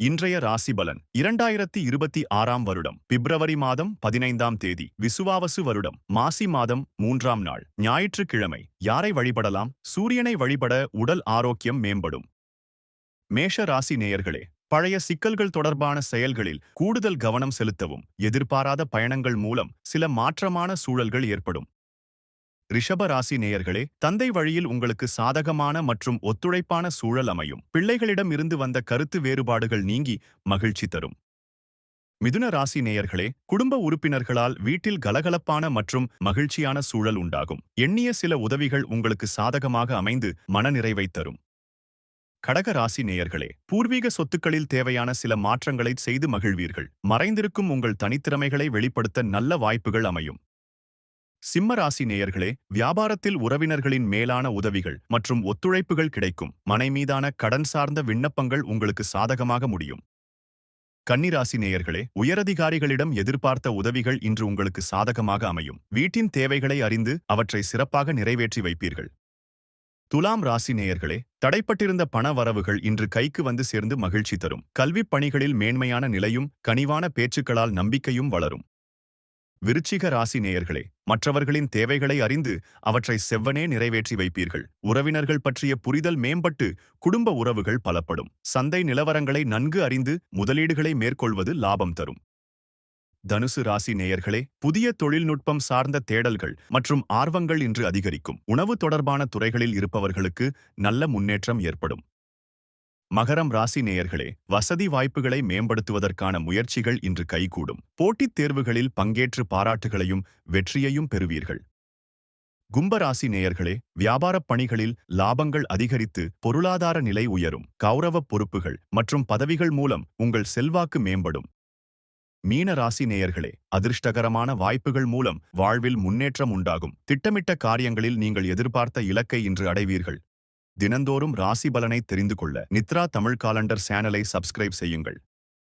இன்றைய ராசி பலன் இரண்டாயிரத்தி இருபத்தி ஆறாம் வருடம் பிப்ரவரி மாதம் பதினைந்தாம் தேதி விசுவாவசு வருடம் மாசி மாதம் மூன்றாம் நாள் ஞாயிற்றுக்கிழமை யாரை வழிபடலாம்? சூரியனை வழிபட உடல் ஆரோக்கியம் மேம்படும். மேஷ ராசி நேயர்களே பழைய சிக்கல்கள் தொடர்பான செயல்களில் கூடுதல் கவனம் செலுத்தவும் எதிர்பாராத பயணங்கள் மூலம் சில மாற்றமான சூழல்கள் ஏற்படும். ரிஷப ராசி நேயர்களே தந்தை வழியில் உங்களுக்கு சாதகமான மற்றும் ஒத்துழைப்பான சூழல் அமையும். பிள்ளைகளிடம் இருந்து வந்த கருத்து வேறுபாடுகள் நீங்கி மகிழ்ச்சி தரும். மிதுன ராசி நேயர்களே குடும்ப உறுப்பினர்களால் வீட்டில் கலகலப்பான மற்றும் மகிழ்ச்சியான சூழல் உண்டாகும். எண்ணிய சில உதவிகள் உங்களுக்கு சாதகமாக அமைந்து மனநிறைவை தரும். கடக ராசி நேயர்களே பூர்வீக சொத்துக்களில் தேவையான சில மாற்றங்களை செய்து மகிழ்வீர்கள். மறைந்திருக்கும் உங்கள் தனித்திறமைகளை வெளிப்படுத்த நல்ல வாய்ப்புகள் அமையும். சிம்ம ராசி நேயர்களே வியாபாரத்தில் உறவினர்களின் மேலான உதவிகள் மற்றும் ஒத்துழைப்புகள் கிடைக்கும். மனை மீதான கடன் சார்ந்த விண்ணப்பங்கள் உங்களுக்கு சாதகமாக முடியும். கன்னிராசி நேயர்களே உயரதிகாரிகளிடம் எதிர்பார்த்த உதவிகள் இன்று உங்களுக்கு சாதகமாக அமையும். வீட்டின் தேவைகளை அறிந்து அவற்றை சிறப்பாக நிறைவேற்றி வைப்பீர்கள். துலாம் ராசி நேயர்களே தடைப்பட்டிருந்த பண வரவுகள் இன்று கைக்கு வந்து சேர்ந்து மகிழ்ச்சி தரும். கல்விப் பணிகளில் மேன்மையான நிலையும் கனிவான பேச்சுக்களால் நம்பிக்கையும் வளரும். விருச்சிக ராசி நேயர்களே மற்றவர்களின் தேவைகளை அறிந்து அவற்றை செவ்வனே நிறைவேற்றி வைப்பீர்கள். உறவினர்கள் பற்றிய புரிதல் மேம்பட்டு குடும்ப உறவுகள் பலப்படும். சந்தை நிலவரங்களை நன்கு அறிந்து முதலீடுகளை மேற்கொள்வது லாபம் தரும். தனுசு ராசி நேயர்களே புதிய தொழில்நுட்பம் சார்ந்த தேடல்கள் மற்றும் ஆர்வங்கள் இன்று அதிகரிக்கும். உணவு தொடர்பான துறைகளில் இருப்பவர்களுக்கு நல்ல முன்னேற்றம் ஏற்படும். மகரம் ராசி நேயர்களே வசதி வாய்ப்புகளை மேம்படுத்துவதற்கான முயற்சிகள் இன்று கைகூடும். போட்டித் தேர்வுகளில் பங்கேற்று பாராட்டுகளையும் வெற்றியையும் பெறுவீர்கள். கும்பராசி நேயர்களே வியாபாரப் பணிகளில் லாபங்கள் அதிகரித்து பொருளாதார நிலை உயரும். கௌரவப் பொறுப்புகள் மற்றும் பதவிகள் மூலம் உங்கள் செல்வாக்கு மேம்படும். மீன ராசி நேயர்களே அதிர்ஷ்டகரமான வாய்ப்புகள் மூலம் வாழ்வில் முன்னேற்றம் உண்டாகும். திட்டமிட்ட காரியங்களில் நீங்கள் எதிர்பார்த்த இலக்கை இன்று அடைவீர்கள். தினந்தோறும் ராசி பலனை தெரிந்து கொள்ள நித்ரா தமிழ் காலண்டர் சேனலை சப்ஸ்கிரைப் செய்யுங்கள்.